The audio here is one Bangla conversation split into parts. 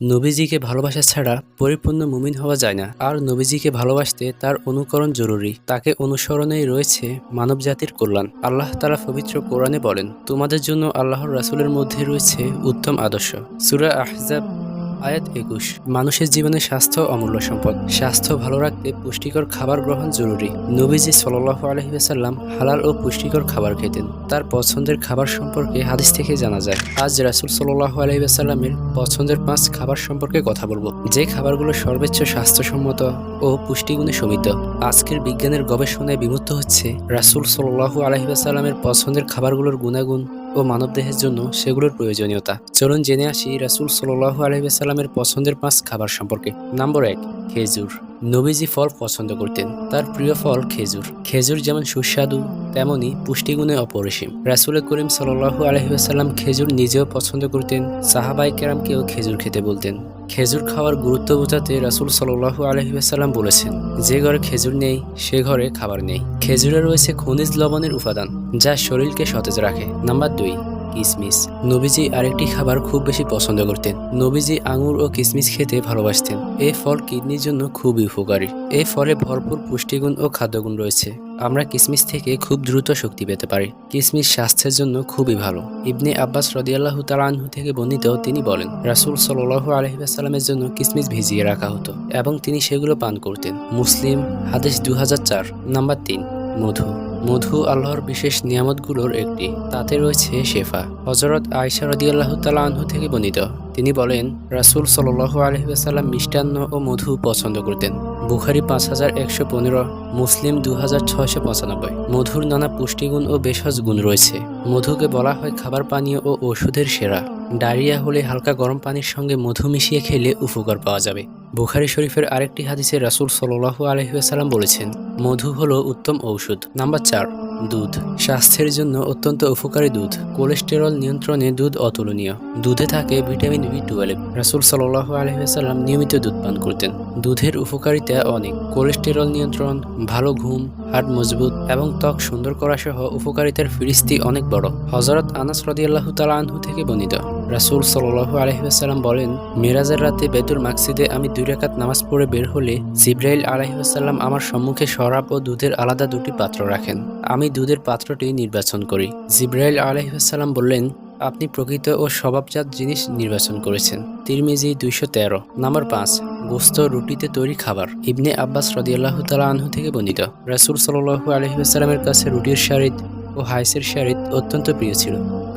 নবীজিকে ভালোবাসা ছাড়া পরিপূর্ণ মুমিন হওয়া যায় না। আর নবীজিকে ভালোবাসতে তার অনুকরণ জরুরি। তাকে অনুসরণেই রয়েছে মানব জাতির কল্যাণ। আল্লাহ তারা পবিত্র কোরআনে বলেন, তোমাদের জন্য আল্লাহর রাসুলের মধ্যে রয়েছে উত্তম আদর্শ। সুরা আহজাব আয়াত একুশ। মানুষের জীবনে স্বাস্থ্য অমূল্য সম্পদ। স্বাস্থ্য ভালো রাখতে পুষ্টিকর খাবার গ্রহণ জরুরি। নবীজি সাল্লাহ আলহিহাসাল্লাম হালাল ও পুষ্টিকর খাবার খেতেন। তার পছন্দের খাবার সম্পর্কে হাদিস থেকে জানা যায়। আজ রাসুল সাল্লাহ আলহিহাসাল্লামের পছন্দের পাঁচ খাবার সম্পর্কে কথা বলব। যে খাবারগুলো সর্বোচ্চ স্বাস্থ্যসম্মত ও পুষ্টিগুণে সমিত। আজকের বিজ্ঞানের গবেষণায় বিমুক্ত হচ্ছে রাসুল সাল্লাহ আলহিহাসাল্লামের পছন্দের খাবারগুলোর গুণাগুণ ও মানবদেহের জন্য সেগুলোর প্রয়োজনীয়তা। চলুন জেনে আসি রাসুল সাল্লাহ আলহিবাসাল্লামের পছন্দের পাঁচ খাবার সম্পর্কে। নম্বর এক, খেজুর। নবীজি ফল পছন্দ করতেন, তার প্রিয় ফল খেজুর। খেজুর যেমন সুস্বাদু তেমনই পুষ্টিগুণে অপরিসীম। রাসুল করিম সাল আলহিবাসাল্লাম খেজুর নিজেও পছন্দ করতেন সাহাবাই কেরামকেও খেজুর খেতে বলতেন। খেজুর খাওয়ার গুরুত্ব বোঝাতে রাসুল সাল্লু আলহিহাসাল্লাম বলেছেন, যে ঘরে খেজুর নেই, সে ঘরে খাবার নেই। খেজুরে রয়েছে খনিজ লবণের উপাদান, যা শরীরকে সতেজ রাখে। নাম্বার দুই কিসমিস। নবীজি আরেকটি খাবার খুব বেশি পছন্দ করতেন। নবীজি আঙুর ও কিসমিস খেতে ভালোবাসতেন। এই ফল কিডনির জন্য খুবই উপকারী। এই ফলে ভরপুর পুষ্টিগুণ ও খাদ্যগুণ রয়েছে। আমরা কিসমিস থেকে খুব দ্রুত শক্তি পেতে পারি। কিসমিস স্বাস্থ্যের জন্য খুবই ভালো। ইবনে আব্বাস রদিয়াল্লাহ তালানহু থেকে বর্ণিত তিনি বলেন, রাসুল সাল্লাহ আলহিবাসাল্লামের জন্য কিসমিস ভিজিয়ে রাখা হতো এবং তিনি সেগুলো পান করতেন। মুসলিম, হাদিস দু হাজার চার, নাম্বার তিন, মধু। মধু আল্লাহর বিশেষ নিয়ামতগুলোর একটি। তাতে রয়েছে শেফা। হজরত আয়সা রদিয়াল্লাহ তালা আনহু থেকে বর্ণিত। তিনি বলেন, রাসুল সাল আলহিহাসাল্লাম মিষ্টান্ন ও মধু পছন্দ করতেন। বুখারি পাঁচ হাজার একশো পনেরো, মুসলিম দু হাজার ছয়শো পঁচানব্বই। মধুর নানা পুষ্টিগুণ ও বেশজ গুণ রয়েছে। মধুকে বলা হয় খাবার পানীয় ও ওষুধের সেরা। ডায়রিয়া হলে হালকা গরম পানির সঙ্গে মধু মিশিয়ে খেলে উপকার পাওয়া যাবে। বুখারি শরীফের আরেকটি হাদিসে রাসুল সাল্লাহু আলহিহাসাল্লাম বলেছেন মধু হলো উত্তম ঔষধ। নাম্বার চার, দুধ। স্বাস্থ্যের জন্য অত্যন্ত উপকারী দুধ। কোলেস্টেরল নিয়ন্ত্রণে দুধ অতুলনীয়। দুধে থাকে ভিটামিন বি টুয়েলভ। রাসুল সাল্লাহ আলহিহাসাল্লাম নিয়মিত দুধ পান করতেন। দুধের উপকারিতা অনেক। কোলেস্টেরল নিয়ন্ত্রণ, ভালো ঘুম হার্ট মজবুত এবং ত্বক সুন্দর করা সহ উপকারিতার ফিরিস্তি অনেক বড়। হজরত আনাস রদিয়াল্লাহ তালা আনহু থেকে বর্ণিত। রাসুল সাল্লাহ আলহিহাসাল্লাম বলেন, মিরাজের রাতে বেদুর মাকসিদে আমি দুই রাকাত নামাজ পড়ে বের হলে জিব্রাইল আলহিহাসাল্লাম আমার সম্মুখে শরাব ও দুধের আলাদা দুটি পাত্র রাখেন। আমি দুধের পাত্রটি নির্বাচন করি। জিব্রাইল আলহিহাসাল্লাম বললেন, আপনি প্রকৃত ও স্বভাবজাত জিনিস নির্বাচন করেছেন। তিরমিজি দুইশো তেরো, নাম্বার পাঁচ, গোস্ত রুটিতে তৈরি খাবার, ইবনে আব্বাস রদিয়াল্লাহ তালা আনহু থেকে বর্ণিত। রাসুল সাল্লু আলহিহাস্লামের কাছে রুটির শারিদ ও হাইসের শারিদ অত্যন্ত প্রিয় ছিল।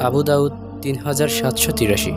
আবু দাউদ তিন হাজার সাতশো তিরাশি।